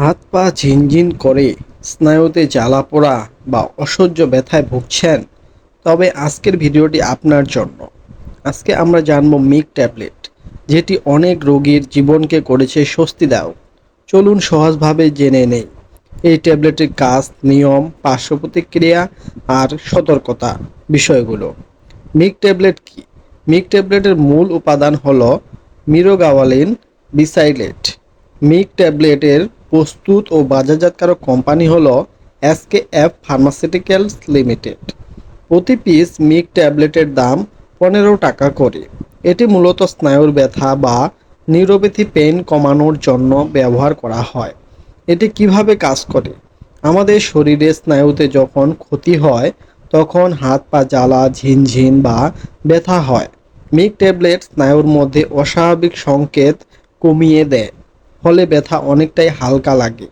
হাত পা ঝিনঝিন করে স্নায়ুতে জ্বালা পোড়া বা অসহ্য ব্যথায় ভুগছেন, তবে আজকের ভিডিওটি আপনার জন্য। আজকে আমরা জানব মিক ট্যাবলেট, যেটি অনেক রোগীর জীবনকে করেছে স্বস্তিদায়ক চলুন সহজভাবে জেনে নেই। এই ট্যাবলেটের কাজ, নিয়ম পার্শ্ব প্রতিক্রিয়া আর সতর্কতা বিষয়গুলো। মিক ট্যাবলেট কি? মিক ট্যাবলেটের মূল উপাদান হলো মিরোগাওয়ালিন বিসাইলেট। মিক ট্যাবলেটের প্রস্তুত ও বাজারজাতকারক কোম্পানি হলো এসকে এফ ফার্মাসিউটিক্যালস লিমিটেড। প্রতি পিস মিক ট্যাবলেটের দাম পনেরো টাকা করে। এটি মূলত স্নায়ুর ব্যথা বা নিউরোপ্যাথি পেন কমানোর জন্য ব্যবহার করা হয়। এটি কীভাবে কাজ করে? আমাদের শরীরে স্নায়ুতে যখন ক্ষতি হয়, তখন হাত পা জ্বালা, ঝিনঝিন বা ব্যথা হয়। মিক ট্যাবলেট স্নায়ুর মধ্যে অস্বাভাবিক সংকেত কমিয়ে দেয়। ফলে ব্যথা অনেকটাই হালকা লাগে।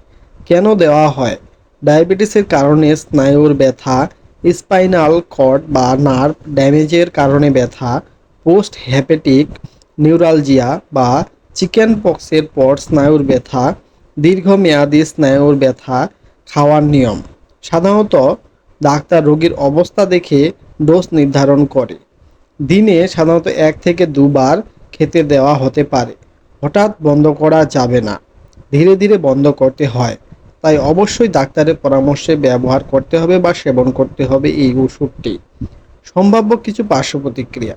কেন দেওয়া হয়? ডায়াবেটিসের কারণে স্নায়ুর ব্যথা, স্পাইনাল কর্ড বা নার্ভ ড্যামেজের কারণে ব্যথা, পোস্ট হ্যাপেটিক নিউরালজিয়া বা চিকেন পক্সের পর স্নায়ুর ব্যথা, দীর্ঘমেয়াদী স্নায়ুর ব্যথা খাওয়ার নিয়ম। সাধারণত ডাক্তার রোগীর অবস্থা দেখে ডোজ নির্ধারণ করে। দিনে সাধারণত এক থেকে দুবার খেতে দেওয়া হতে পারে। হঠাৎ বন্ধ করা যাবে না। ধীরে ধীরে বন্ধ করতে হয়। তাই অবশ্যই ডাক্তারের পরামর্শে ব্যবহার করতে হবে বা সেবন করতে হবে এই ওষুধটি। সম্ভাব্য কিছু পার্শ্ব প্রতিক্রিয়া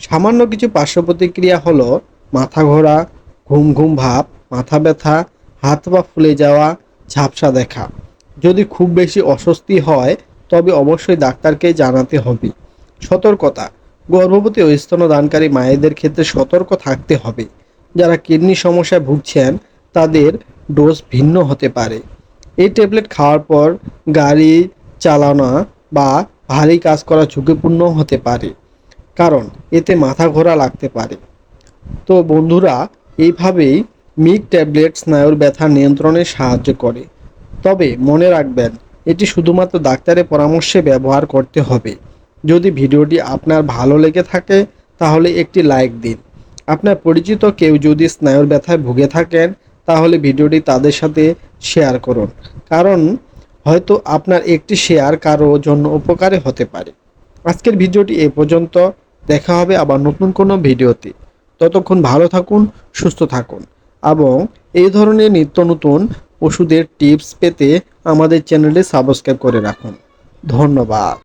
সামান্য কিছু পার্শ্ব প্রতিক্রিয়া হলো মাথা ঘোরা, ঘুম ঘুম ভাব, মাথা ব্যথা, হাত পা ফুলে যাওয়া, ঝাপসা দেখা। যদি খুব বেশি অস্বস্তি হয়, তবে অবশ্যই ডাক্তারকে জানাতে হবে। সতর্কতা। গর্ভবতী ও স্তনদানকারী মায়েদের ক্ষেত্রে সতর্ক থাকতে হবে। যারা কিডনি সমস্যায় ভুগছেন, তাদের ডোজ ভিন্ন হতে পারে। এই ট্যাবলেট খাওয়ার পর গাড়ি চালানো বা ভারী কাজ করা ঝুঁকিপূর্ণ হতে পারে, কারণ এতে মাথা ঘোরা লাগতে পারে। তো বন্ধুরা, এইভাবেই মিক ট্যাবলেট স্নায়ুর ব্যথা নিয়ন্ত্রণে সাহায্য করে। তবে মনে রাখবেন, এটি শুধুমাত্র ডাক্তারের পরামর্শে ব্যবহার করতে হবে। যদি ভিডিওটি আপনার ভালো লেগে থাকে, তাহলে একটি লাইক দিন। আপনার পরিচিত কেউ যদি স্নায়ুর ব্যথায় ভুগে থাকেন, তাহলে ভিডিওটি তাদের সাথে শেয়ার করুন। কারণ হয়তো আপনার একটি শেয়ার কারও জন্য উপকারে হতে পারে। আজকের ভিডিওটি এ পর্যন্ত। দেখা হবে আবার নতুন কোনো ভিডিওতে। ততক্ষণ ভালো থাকুন, সুস্থ থাকুন এবং এই ধরনের নিত্য নতুন ওষুধের টিপস পেতে আমাদের চ্যানেলটি সাবস্ক্রাইব করে রাখুন। ধন্যবাদ।